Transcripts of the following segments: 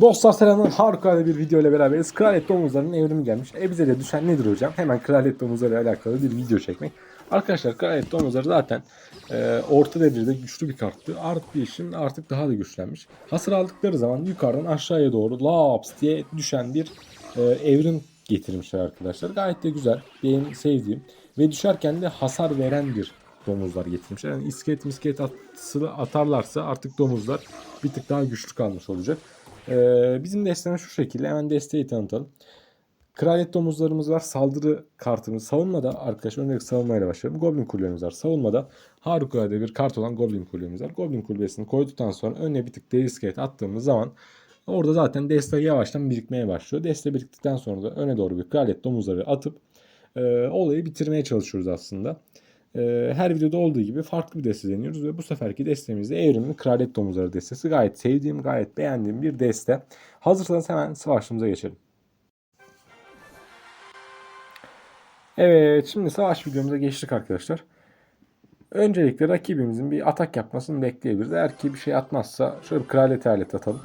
Dostlar selamlar. Harikulade bir video ile beraberiz. Kraliyet domuzlarının evrimi gelmiş. E bize de düşen nedir hocam? Hemen kraliyet domuzları ile alakalı bir video çekmek. Arkadaşlar kraliyet domuzları zaten e, orta derecede güçlü bir karttı. Arttığı için artık daha da güçlenmiş. Hasar aldıkları zaman yukarıdan aşağıya doğru laps diye düşen bir e, evrim getirmişler arkadaşlar. Gayet de güzel. Benim sevdiğim. Ve düşerken de hasar veren bir domuzlar getirmişler. Yani iskelet miskelet atarlarsa artık domuzlar bir tık daha güçlü kalmış olacak. Ee, bizim destemiz şu şekilde. Hemen desteği tanıtalım. Kraliyet domuzlarımız var. Saldırı kartımız. Savunmada arkadaşlar öncelikle savunmayla başlayalım. Goblin kulübemiz var. Savunmada harikulade bir kart olan Goblin kulübemiz var. Goblin kulübesini koyduktan sonra önüne bir tık deri iskelet attığımız zaman orada zaten deste yavaştan birikmeye başlıyor. Deste biriktikten sonra da öne doğru bir kraliyet domuzları atıp e, olayı bitirmeye çalışıyoruz aslında. E, her videoda olduğu gibi farklı bir deste deniyoruz ve bu seferki destemizde evrimli kraliyet domuzları destesi. Gayet sevdiğim, gayet beğendiğim bir deste. Hazırsanız hemen savaşımıza geçelim. Evet, şimdi savaş videomuza geçtik arkadaşlar. Öncelikle rakibimizin bir atak yapmasını bekleyebiliriz. Eğer ki bir şey atmazsa şöyle bir kraliyet alet atalım.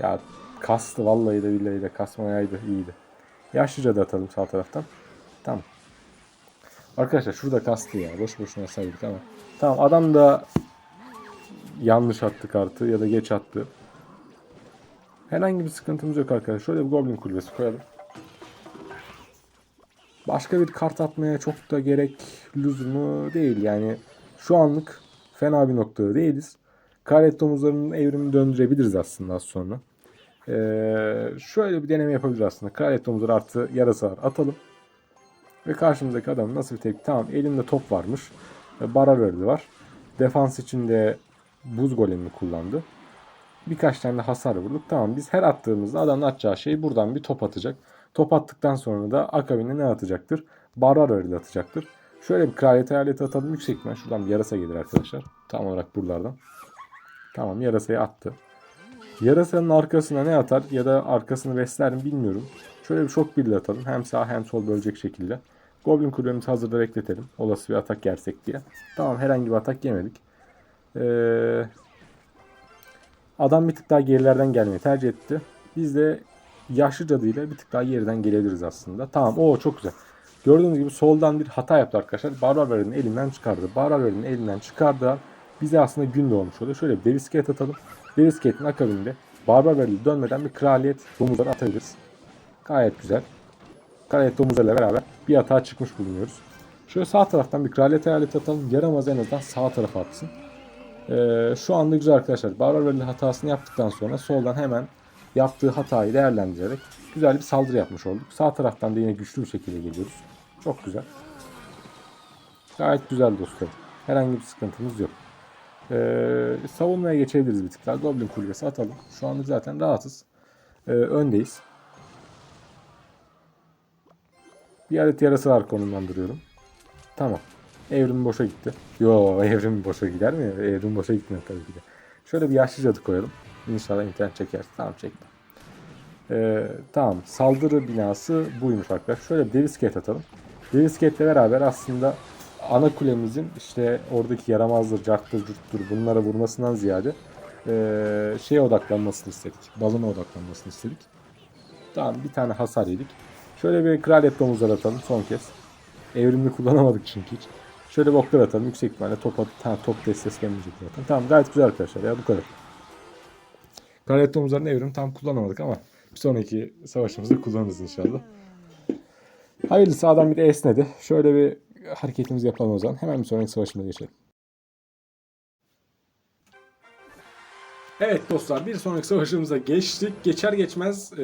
Ya kastı vallahi de billahi de kasmayaydı iyiydi. Yaşlıca da atalım sağ taraftan. Tamam. Arkadaşlar şurada kastı ya. Boş boşuna saydık ama. Tamam adam da yanlış attı kartı ya da geç attı. Herhangi bir sıkıntımız yok arkadaşlar. Şöyle bir goblin kulübesi koyalım. Başka bir kart atmaya çok da gerek lüzumu değil. Yani şu anlık fena bir noktada değiliz. Kraliyet domuzlarının evrimini döndürebiliriz aslında az sonra. Ee, şöyle bir deneme yapabiliriz aslında. Kraliyet domuzları artı yarasalar atalım. Ve karşımızdaki adamın nasıl bir tepki? Tamam elinde top varmış. Ve Barar ördü var. Defans için de buz golemini kullandı. Birkaç tane hasar vurduk. Tamam biz her attığımızda adamın atacağı şey buradan bir top atacak. Top attıktan sonra da akabinde ne atacaktır? Barar ördü atacaktır. Şöyle bir kraliyet hayaleti atalım. Yüksek ihtimal şuradan bir yarasa gelir arkadaşlar. Tam olarak buralardan. Tamam yarasayı attı. Yarasanın arkasına ne atar ya da arkasını besler mi bilmiyorum. Şöyle bir şok birliği atalım. Hem sağ hem sol bölecek şekilde. Goblin kulübemizi hazırda bekletelim. Olası bir atak yersek diye. Tamam herhangi bir atak yemedik. Ee, adam bir tık daha gerilerden gelmeyi tercih etti. Biz de yaşlı cadıyla bir tık daha geriden gelebiliriz aslında. Tamam o çok güzel. Gördüğünüz gibi soldan bir hata yaptı arkadaşlar. Barbarver'in elinden çıkardı. Barbarver'in elinden çıkardı. Bize aslında gün doğmuş oluyor. Şöyle bir devisket atalım. Devisket'in akabinde Barbarver'li dönmeden bir kraliyet domuzları atabiliriz. Gayet güzel. Kraliyet domuzlarıyla beraber bir hata çıkmış bulunuyoruz. Şöyle sağ taraftan bir kraliyet hayaleti atalım. Yaramaz en azından sağ tarafa atsın. Ee, şu anda güzel arkadaşlar. Barbarver'li hatasını yaptıktan sonra soldan hemen yaptığı hatayı değerlendirerek güzel bir saldırı yapmış olduk. Sağ taraftan da yine güçlü bir şekilde geliyoruz. Çok güzel. Gayet güzel dostlarım. Herhangi bir sıkıntımız yok. Ee, savunmaya geçebiliriz bir tık daha. Goblin kulübesi atalım. Şu anlık zaten rahatız. Ee, öndeyiz. Bir adet yarası var konumlandırıyorum. Tamam. Evrim boşa gitti. Yo evrim boşa gider mi? Evrim boşa gitmiyor tabii ki de. Şöyle bir yaşlı cadı koyalım. İnşallah internet çeker. Tamam çekti. Ee, tamam. Saldırı binası buymuş arkadaşlar. Şöyle bir devisket atalım. Devisketle beraber aslında ana kulemizin işte oradaki yaramazdır, carttır, curttur bunlara vurmasından ziyade ee, şeye odaklanmasını istedik. Balına odaklanmasını istedik. Tamam bir tane hasar yedik. Şöyle bir kraliyet domuzları atalım son kez. Evrimli kullanamadık çünkü hiç. Şöyle bir oklar atalım. Yüksek ihtimalle top, at ha, top destesi gelmeyecek zaten. Tamam gayet güzel arkadaşlar ya bu kadar. Kraliyet domuzlarının evrim tam kullanamadık ama bir sonraki savaşımızda kullanırız inşallah. Hayırlısı adam bir de esnedi. Şöyle bir hareketimizi yapalım o zaman. Hemen bir sonraki savaşımıza geçelim. Evet dostlar bir sonraki savaşımıza geçtik. Geçer geçmez e,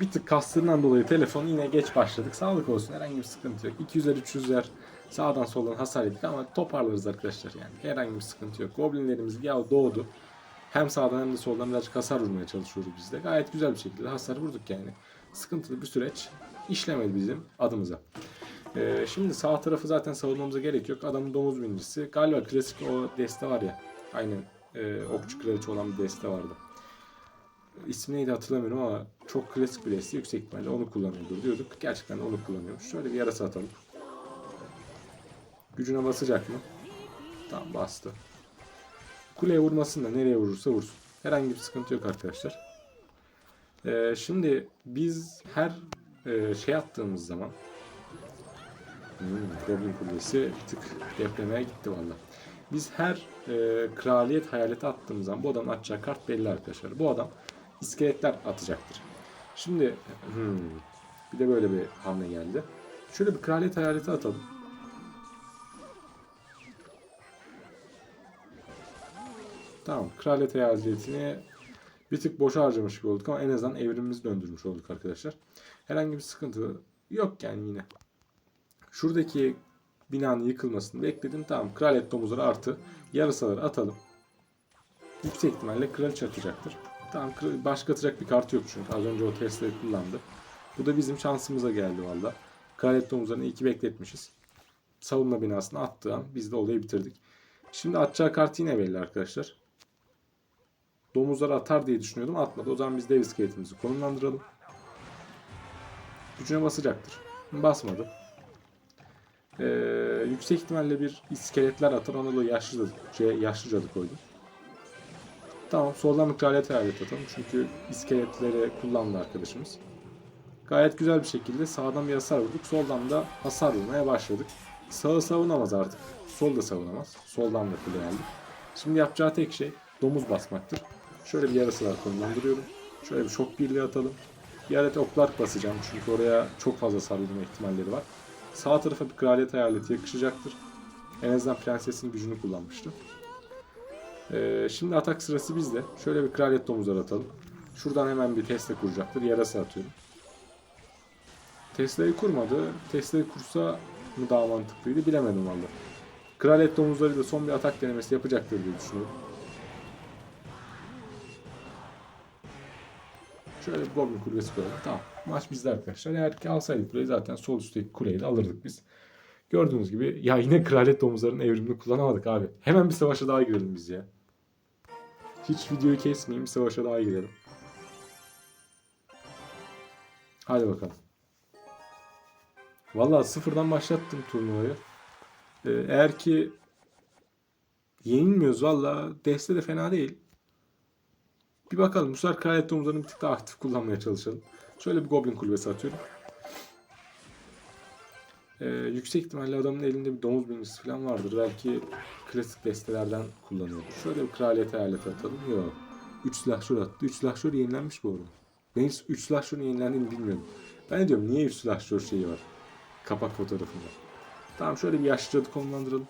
bir tık kastığından dolayı telefon yine geç başladık. Sağlık olsun herhangi bir sıkıntı yok. 200'er 300'er sağdan soldan hasar yedik ama toparlarız arkadaşlar yani. Herhangi bir sıkıntı yok. Goblinlerimiz ya doğdu. Hem sağdan hem de soldan birazcık hasar vurmaya çalışıyoruz biz de. Gayet güzel bir şekilde hasar vurduk yani. Sıkıntılı bir süreç işlemedi bizim adımıza. Ee, şimdi sağ tarafı zaten savunmamıza gerek yok. Adamın domuz binicisi. Galiba klasik o deste var ya. Aynen e, okçu kraliçe olan bir deste vardı. İsmi neydi hatırlamıyorum ama çok klasik bir deste. Yüksek ihtimalle onu kullanıyordur diyorduk. Gerçekten onu kullanıyormuş. Şöyle bir yarasa atalım. Gücüne basacak mı? Tamam bastı. Kuleye vurmasın da nereye vurursa vursun. Herhangi bir sıkıntı yok arkadaşlar. Ee, şimdi biz her e, şey attığımız zaman hmm, Goblin Kulesi bir tık depremeye gitti valla. Biz her e, kraliyet hayaleti attığımız zaman bu adamın atacağı kart belli arkadaşlar. Bu adam iskeletler atacaktır. Şimdi hmm, bir de böyle bir hamle geldi. Şöyle bir kraliyet hayaleti atalım. Tamam. Kraliyet eyaletini bir tık boşa harcamış gibi olduk ama en azından evrimimizi döndürmüş olduk arkadaşlar. Herhangi bir sıkıntı yok yani yine. Şuradaki binanın yıkılmasını bekledim. Tamam. Kraliyet domuzları artı. Yarısaları atalım. Yüksek ihtimalle kraliçe atacaktır. Tamam. Başka atacak bir kartı yok çünkü. Az önce o Tesla'yı kullandı. Bu da bizim şansımıza geldi valla. Kraliyet domuzlarını iyi ki bekletmişiz. Savunma binasına attığı an biz de olayı bitirdik. Şimdi atacağı kart yine belli arkadaşlar. Domuzları atar diye düşünüyordum. Atmadı. O zaman biz dev iskeletimizi konumlandıralım. Gücüne basacaktır. Basmadı. Ee, yüksek ihtimalle bir iskeletler atar. Ona da yaşlı, cadı- şey, yaşlı cadı koydum. Tamam. Soldan bir kraliyet hayalet atalım. Çünkü iskeletleri kullandı arkadaşımız. Gayet güzel bir şekilde sağdan bir hasar vurduk. Soldan da hasar vurmaya başladık. Sağı savunamaz artık. Sol da savunamaz. Soldan da kule geldi. Şimdi yapacağı tek şey domuz basmaktır. Şöyle bir yarısılar konumlandırıyorum. Şöyle bir şok birliği atalım. Bir adet oklar basacağım çünkü oraya çok fazla sarılma ihtimalleri var. Sağ tarafa bir kraliyet hayaleti yakışacaktır. En azından prensesin gücünü kullanmıştı. Ee, şimdi atak sırası bizde. Şöyle bir kraliyet domuzları atalım. Şuradan hemen bir Tesla kuracaktır. Yarası atıyorum. Tesla'yı kurmadı. Tesla'yı kursa mı daha mantıklıydı bilemedim valla. Kraliyet domuzları da son bir atak denemesi yapacaktır diye düşünüyorum. Şöyle bir Goblin kulesi koyalım. Tamam. Maç bizde arkadaşlar. Eğer ki alsaydık kuleyi zaten sol üstteki kuleyi de alırdık biz. Gördüğünüz gibi ya yine kraliyet domuzlarının evrimini kullanamadık abi. Hemen bir savaşa daha girelim biz ya. Hiç videoyu kesmeyeyim bir savaşa daha girelim. Hadi bakalım. Vallahi sıfırdan başlattım turnuvayı. Ee, eğer ki yenilmiyoruz valla deste de fena değil. Bir bakalım. Bu sefer kraliyet domuzlarını bir tık daha aktif kullanmaya çalışalım. Şöyle bir goblin kulübesi atıyorum. Ee, yüksek ihtimalle adamın elinde bir domuz bilgisi falan vardır. Belki klasik destelerden kullanıyordur. Şöyle bir kraliyet hayaleti atalım. Yok. 3 silahşör attı. 3 silahşör yenilenmiş bu arada. Ben hiç 3 silahşörün yenilendiğini bilmiyorum. Ben diyorum niye 3 silahşör şeyi var? Kapak fotoğrafında. Tamam şöyle bir yaşlı cadı konumlandıralım.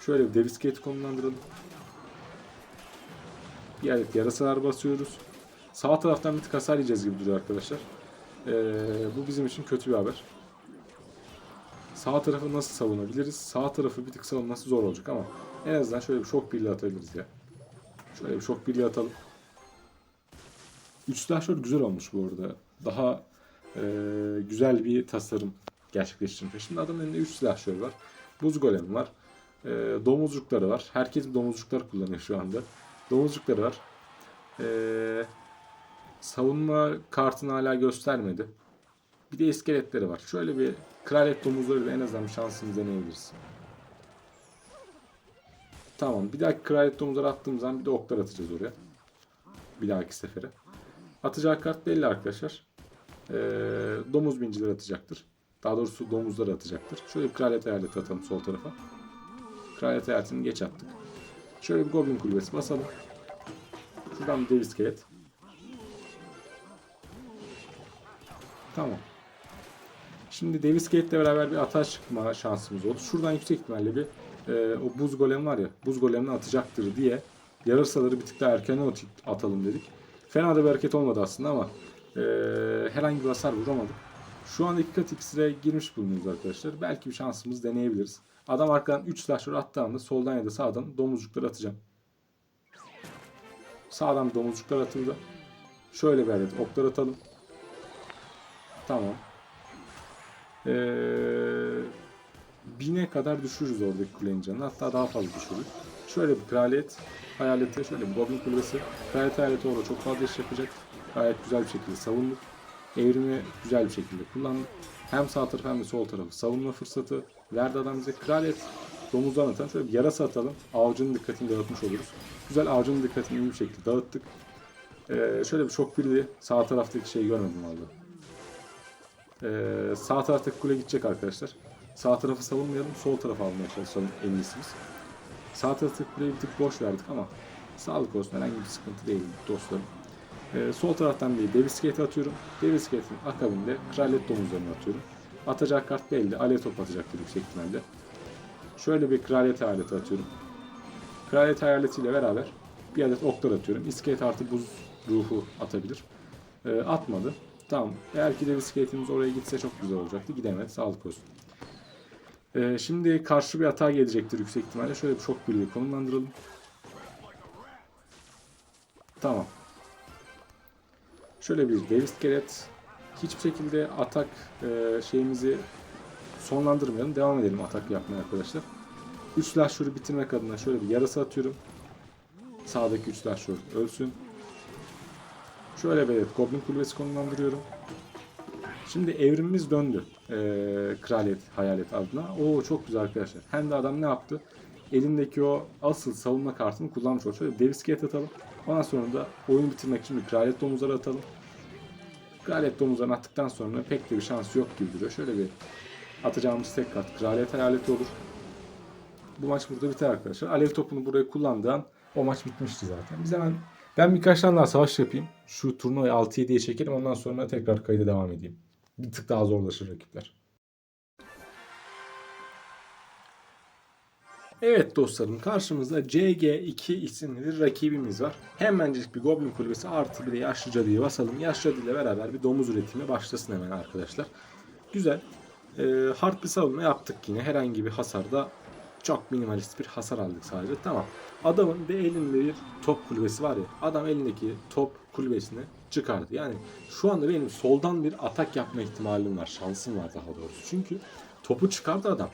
Şöyle bir dev iskeleti konumlandıralım. Bir adet yarasalar basıyoruz. Sağ taraftan bir tık hasar yiyeceğiz gibi duruyor arkadaşlar. Ee, bu bizim için kötü bir haber. Sağ tarafı nasıl savunabiliriz? Sağ tarafı bir tık savunması zor olacak ama en azından şöyle bir şok birliği atabiliriz ya. Şöyle bir şok birliği atalım. Üç silahşör güzel olmuş bu arada. Daha e, güzel bir tasarım gerçekleştirmiş. Şimdi adamın elinde 3 silahşör var. Buz golemi var. E, domuzcukları var. Herkes domuzcuklar kullanıyor şu anda. Domuzcukları var. E, savunma kartını hala göstermedi. Bir de iskeletleri var. Şöyle bir kraliyet domuzları da en azından bir şansımız deneyebiliriz. Tamam. Bir dahaki kraliyet domuzları attığımız zaman bir de oklar atacağız oraya. Bir dahaki sefere. Atacağı kart belli arkadaşlar. Ee, domuz binciler atacaktır. Daha doğrusu domuzlar atacaktır. Şöyle bir kraliyet hayaleti atalım sol tarafa. Kraliyet hayaletini geç attık. Şöyle bir goblin kulübesi basalım. Şuradan bir dev iskelet. Tamam. Şimdi dev iskeletle beraber bir atağa çıkma şansımız oldu. Şuradan yüksek ihtimalle bir e, o buz golem var ya buz golemini atacaktır diye yarısaları bir tık daha erken at- atalım dedik. Fena da bir hareket olmadı aslında ama e, herhangi bir hasar vuramadık. Şu an iki kat iksire girmiş bulunuyoruz arkadaşlar. Belki bir şansımız deneyebiliriz. Adam arkadan 3 slasher attığı anda soldan ya da sağdan domuzcukları atacağım. Sağdan domuzcuklar atıldı. Şöyle bir adet oklar atalım. Tamam. Ee, bine kadar düşürürüz oradaki kulenin canını. Hatta daha fazla düşürürüz. Şöyle bir kraliyet hayaleti, şöyle bir goblin kulübesi. Kraliyet hayaleti orada çok fazla iş yapacak. Gayet güzel bir şekilde savunduk. Evrimi güzel bir şekilde kullandık. Hem sağ tarafı hem de sol tarafı savunma fırsatı verdi adam bize. Kraliyet domuzdan atan şöyle bir yarasa atalım. Avcının dikkatini dağıtmış oluruz. Güzel avcının dikkatini iyi bir şekilde dağıttık. Ee, şöyle bir şok birliği. Sağ taraftaki şeyi görmedim valla. Ee, sağ taraftaki kule gidecek arkadaşlar. Sağ tarafı savunmayalım. Sol tarafı almaya çalışalım en iyisimiz. Sağ taraftaki kuleyi bir tık boş verdik ama sağlık olsun herhangi bir sıkıntı değil dostlarım. Ee, sol taraftan bir Davis Skate atıyorum. Davis Skate'in akabinde Kraliyet domuzlarını atıyorum. Atacağı kart belli. Alev top atacaktır yüksek ihtimalle. Şöyle bir Kraliyet hayaleti atıyorum. Kraliyet hayaletiyle beraber bir adet oklar atıyorum. İskelet artı buz ruhu atabilir. Ee, atmadı. Tamam. Eğer ki Davis Skate'imiz oraya gitse çok güzel olacaktı. Gidemedi. Sağlık olsun. Ee, şimdi karşı bir hata gelecektir yüksek ihtimalle. Şöyle bir şok birliği konumlandıralım. Tamam. Şöyle bir dev iskelet. Hiçbir şekilde atak e, şeyimizi sonlandırmayalım. Devam edelim atak yapmaya arkadaşlar. 3 laşörü bitirmek adına şöyle bir yarası atıyorum. Sağdaki 3 laşör ölsün. Şöyle bir evet, Goblin kulübesi konumlandırıyorum. Şimdi evrimimiz döndü. E, kraliyet, hayalet adına. Oo çok güzel arkadaşlar. Hem de adam ne yaptı? Elindeki o asıl savunma kartını kullanmış oldu. Şöyle dev iskelet atalım. Ondan sonra da oyunu bitirmek için bir kraliyet domuzları atalım. Kraliyet domuzlarını attıktan sonra pek de bir şansı yok gibi duruyor. Şöyle bir atacağımız tek kart kraliyet hayaleti olur. Bu maç burada biter arkadaşlar. Alev topunu buraya kullandığın o maç bitmişti zaten. Biz hemen ben birkaç tane daha savaş yapayım. Şu turnuvayı 6-7'ye çekelim. Ondan sonra tekrar kayda devam edeyim. Bir tık daha zorlaşır rakipler. Evet dostlarım karşımızda CG2 isimli bir rakibimiz var. Hemencik bir Goblin kulübesi artı bir de yaşlı cadıyı basalım. Yaşlı cadıyla beraber bir domuz üretimi başlasın hemen arkadaşlar. Güzel. Ee, hard bir savunma yaptık yine. Herhangi bir hasarda çok minimalist bir hasar aldık sadece. Tamam. Adamın bir elinde bir top kulübesi var ya. Adam elindeki top kulübesini çıkardı. Yani şu anda benim soldan bir atak yapma ihtimalim var. Şansım var daha doğrusu. Çünkü topu çıkardı adam.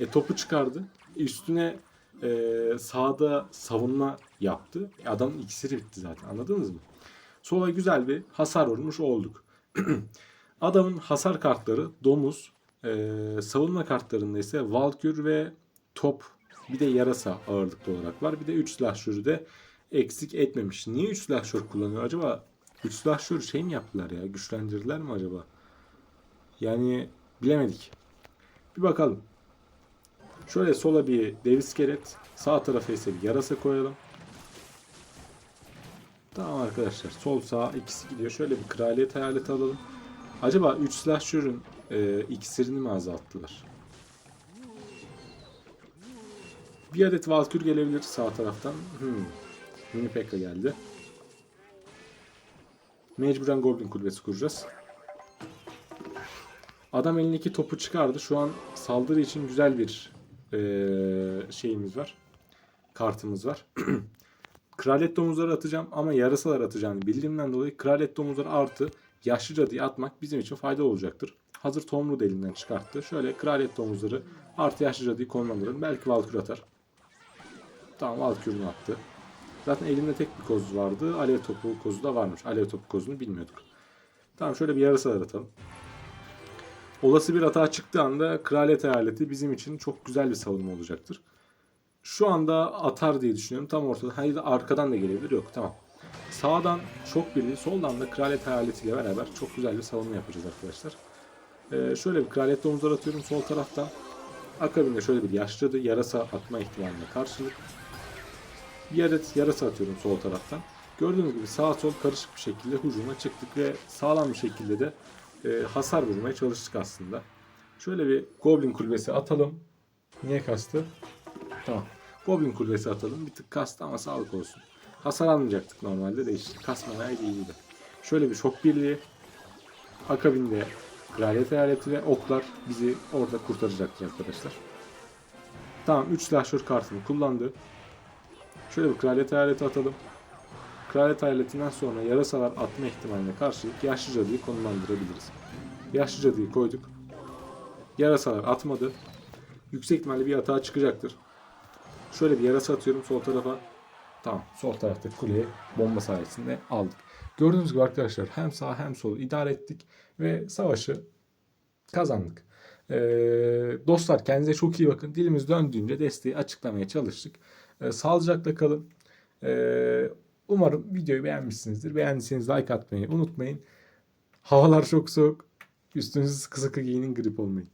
E topu çıkardı. Üstüne e, sağda savunma yaptı. E, adamın iksiri bitti zaten. Anladınız mı? Sola güzel bir hasar vurmuş olduk. Adamın hasar kartları domuz, e, savunma kartlarında ise valkür ve top bir de yarasa ağırlıklı olarak var. Bir de 3 slasher'ı de eksik etmemiş. Niye 3 slasher kullanıyor acaba? 3 slasher şey mi yaptılar ya? Güçlendirdiler mi acaba? Yani bilemedik. Bir bakalım. Şöyle sola bir dev iskelet, sağ tarafa ise bir yarasa koyalım. Tamam arkadaşlar. Sol sağ ikisi gidiyor. Şöyle bir kraliyet hayaleti alalım. Acaba 3 slasher'ın e, iksirini mi azalttılar? Bir adet Valkür gelebilir sağ taraftan. Hmm. Mini Pekka geldi. Mecburen Goblin kulübesi kuracağız. Adam elindeki topu çıkardı. Şu an saldırı için güzel bir şeyimiz var. Kartımız var. Kraliyet domuzları atacağım ama yarasalar atacağını bildiğimden dolayı kraliyet domuzları artı yaşlı cadıyı atmak bizim için faydalı olacaktır. Hazır Tomru da elinden çıkarttı. Şöyle kraliyet domuzları artı yaşlı cadıyı konumlandıralım. Belki Valkür atar. Tamam Valkür'ünü attı. Zaten elimde tek bir koz vardı. Alev topu kozu da varmış. Alev topu kozunu bilmiyorduk. Tamam şöyle bir yarasalar atalım. Olası bir hata çıktığı anda kraliyet hayaleti bizim için çok güzel bir savunma olacaktır. Şu anda atar diye düşünüyorum. Tam ortada. Hayır arkadan da gelebilir. Yok tamam. Sağdan çok birliği, soldan da kraliyet hayaletiyle beraber çok güzel bir savunma yapacağız arkadaşlar. Ee, şöyle bir kraliyet domuzlar atıyorum sol taraftan. Akabinde şöyle bir yaşlı yarasa atma ihtimaline karşılık. Adet yarasa atıyorum sol taraftan. Gördüğünüz gibi sağ sol karışık bir şekilde hücuma çıktık ve sağlam bir şekilde de e, hasar vurmaya çalıştık aslında. Şöyle bir Goblin kulübesi atalım. Niye kastı? Tamam. Goblin kulübesi atalım. Bir tık kastı ama sağlık olsun. Hasar almayacaktık normalde de işte kasmamaya iyiydi. Şöyle bir şok birliği. Akabinde kraliyet hayaleti ve oklar bizi orada kurtaracaktır arkadaşlar. Tamam 3 slasher kartını kullandı. Şöyle bir kraliyet hayaleti atalım. Kraliyet hayaletinden sonra yarasalar atma ihtimaline karşılık yaşlı cadıyı konumlandırabiliriz. Yaşlı cadıyı koyduk. Yarasalar atmadı. Yüksek ihtimalle bir hata çıkacaktır. Şöyle bir yarasa atıyorum sol tarafa. Tamam sol taraftaki kuleyi bomba sayesinde aldık. Gördüğünüz gibi arkadaşlar hem sağ hem sol idare ettik ve savaşı kazandık. Ee, dostlar kendinize çok iyi bakın. Dilimiz döndüğünce desteği açıklamaya çalıştık. Ee, sağlıcakla kalın. Ee, Umarım videoyu beğenmişsinizdir. Beğendiyseniz like atmayı unutmayın. Havalar çok soğuk. Üstünüzü sıkı sıkı giyinin grip olmayın.